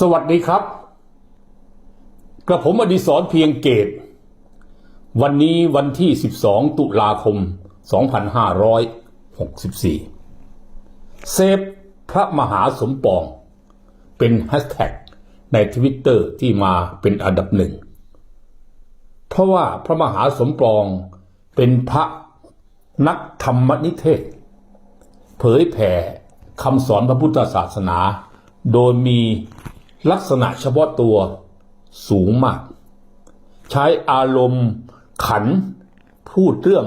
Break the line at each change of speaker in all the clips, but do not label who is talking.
สวัสดีครับ กระผมอดิศรเพียงเกต วันนี้วันที่ 12 ตุลาคม 2564 เซฟพระมหาสมปอง เป็นแฮชแท็กในทวิตเตอร์ที่มาเป็นอันดับหนึ่ง เพราะว่าพระมหาสมปองเป็นพระนักธรรมนิเทศ เผยแผ่คำสอนพระพุทธศาสนา โดยมี ลักษณะเฉพาะตัวสูงมาก ใช้อารมณ์ขันพูดเรื่อง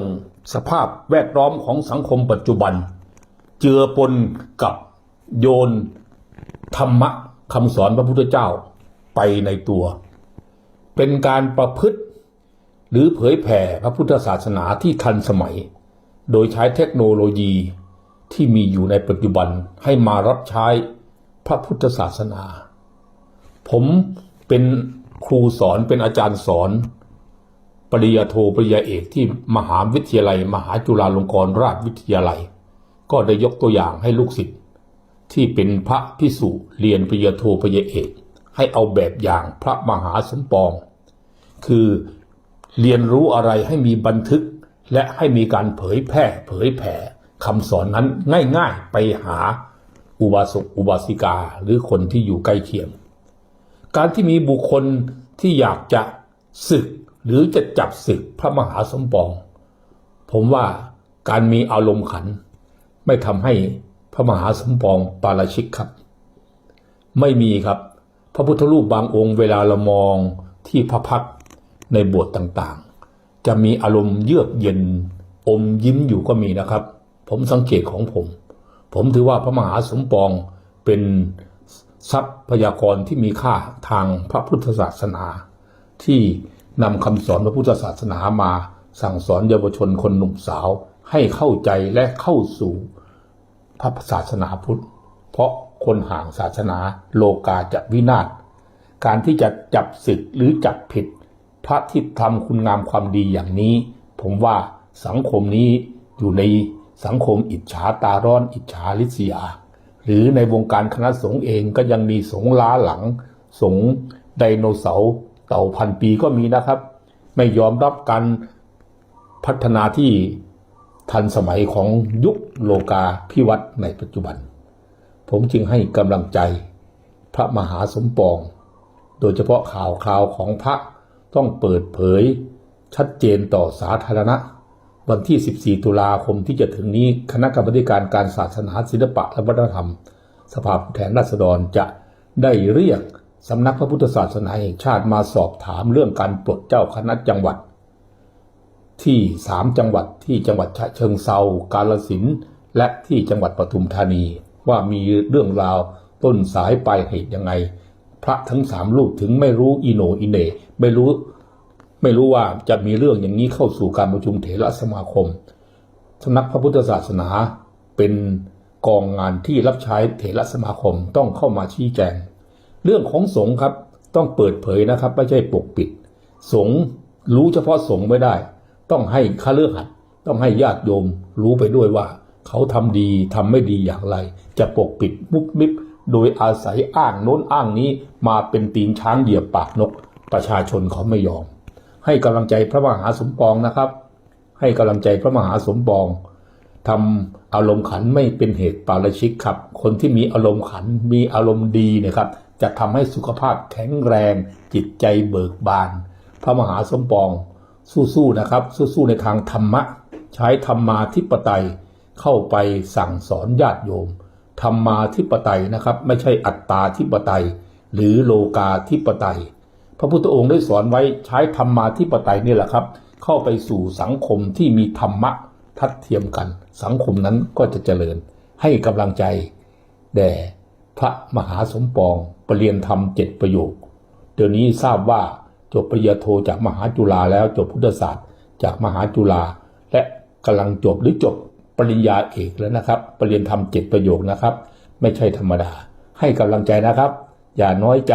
สภาพแวดล้อมของสังคมปัจจุบัน เจือปนกับโยนธรรมะคำสอนพระพุทธเจ้าไปในตัว เป็นการประพฤติหรือเผยแผ่พระพุทธศาสนาที่ทันสมัย โดยใช้เทคโนโลยีที่มีอยู่ในปัจจุบันให้มารับใช้พระพุทธศาสนา ผมเป็นครูสอนเป็นอาจารย์สอนปริญาโทปริญาเอกที่มหาวิทยาลัย มหาจุฬาลงกรณราชวิทยาลัย ก็ได้ยกตัวอย่างให้ลูกศิษย์ที่เป็นพระพิสุเรียนปริญาโทปริญญาเอก ให้เอาแบบอย่างพระมหาสมปอง คือเรียนรู้อะไรให้มีบันทึก และให้มีการเผยแพร่เผยแผ่คำสอนนั้นง่ายๆไปหาอุบาสกอุบาสิกาหรือคนที่อยู่ใกล้เคียง การที่มีบุคคลที่อยากจะศึก หรือจะจับศึกพระมหาสมปอง ผมว่าการมีอารมณ์ขัน ไม่ทำให้พระมหาสมปองปาราชิกครับ ไม่มีครับ พระพุทธรูปบางองค์เวลาเรามองที่พระพักในบสถ์ต่างๆ จะมีอารมณ์เยือกเย็นอมยิ้มอยู่ก็มีนะครับ ผมสังเกตของผม ผมถือว่าพระมหาสมปองเป็น ทรัพยากรที่มีค่าทางพระพุทธศาสนา ที่นำคำสอนพระพุทธศาสนามาสั่งสอนเยาวชนคนหนุ่มสาวให้เข้าใจและเข้าสู่พระศาสนาพุทธ เพราะคนห่างศาสนาโลกาจะวินาศ การที่จะจับศึกหรือจับผิด พระที่ทำคุณงามความดีอย่างนี้ ผมว่าสังคมนี้อยู่ในสังคมอิจฉาตาร้อนอิจฉาลิษยา หรือในวงการคณะสงฆ์เองก็ยังมีสงฆ์ล้าหลัง สงฆ์ไดโนเสาร์เต่าพันปีก็มีนะครับ ไม่ยอมรับการพัฒนาที่ทันสมัยของยุคโลกาพิวัตน์ในปัจจุบัน ผมจึงให้กำลังใจพระมหาสมปอง โดยเฉพาะข่าวคราวของพระต้องเปิดเผยชัดเจนต่อสาธารณะ วันที่ 14 ตุลาคมที่จะถึงนี้คณะกรรมการการศาสนาศิลปะและวัฒนธรรม สภาผู้แทนราษฎรจะได้เรียกสำนักพระพุทธศาสนาแห่งชาติมาสอบถามเรื่องการปลดเจ้าคณะจังหวัด ที่สามจังหวัดที่จังหวัดฉะเชิงเซากาลสินและที่จังหวัดปทุมธานี ว่ามีเรื่องราวต้นสายปลายเหตุยังไง พระทั้งสามรูปถึงไม่รู้อีโหนอีเน่ไม่รู้ ไม่รู้ว่าจะมีเรื่องอย่างนี้เข้าสู่การประชุมเถระสมาคมสำนักพระพุทธศาสนาเป็นกองงานที่รับใช้เถระสมาคมต้องเข้ามาชี้แจง เรื่องของสงฆ์ครับต้องเปิดเผยนะครับไม่ใช่ปกปิด สงฆ์รู้เฉพาะสงฆ์ไม่ได้ ต้องให้ข้าเลือกหัดต้องให้ญาติโยมรู้ไปด้วยว่า เขาทำดีทำไม่ดีอย่างไร จะปกปิดมุบมิบโดยอาศัยอ้างโน้นอ้างนี้มาเป็นตีนช้างเหยียบปากนก ประชาชนเขาไม่ยอม ให้กำลังใจพระมหาสมปองนะครับ ให้กำลังใจพระมหาสมปองทำอารมณ์ขันไม่เป็นเหตุปาราชิกครับ คนที่มีอารมณ์ขันมีอารมณ์ดีนะครับ จะทำให้สุขภาพแข็งแรง จิตใจเบิกบาน พระมหาสมปองสู้ๆนะครับ สู้ๆในทางธรรมะ ใช้ธรรมาธิปไตยเข้าไปสั่งสอนญาติโยมธรรมาธิปไตยนะครับ ไม่ใช่อัตตาธิปไตย หรือโลกาธิปไตย พระพุทธองค์ได้สอนไว้ใช้ธรรมาธิปไตยนี่แหละครับ เข้าไปสู่สังคมที่มีธรรมะทัดเทียมกัน สังคมนั้นก็จะเจริญ ให้กำลังใจ แด่พระมหาสมปองประเรียนธรรมเจ็ดประโยค เดี๋ยวนี้ทราบว่าจบปริญญาโทจากมหาจุฬาแล้วจบพุทธศาสตร์ จากมหาจุฬาและกำลังจบหรือจบปริญญาเอกแล้วนะครับประเรียนธรรมเจ็ดประโยคนะครับ ไม่ใช่ธรรมดา ให้กำลังใจนะครับ อย่าน้อยใจ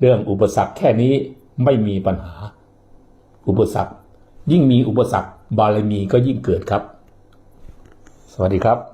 เรื่องอุปสรรคแค่นี้ไม่มีปัญหา อุปสรรค ยิ่งมีอุปสรรคบารมีก็ยิ่งเกิดครับ สวัสดีครับ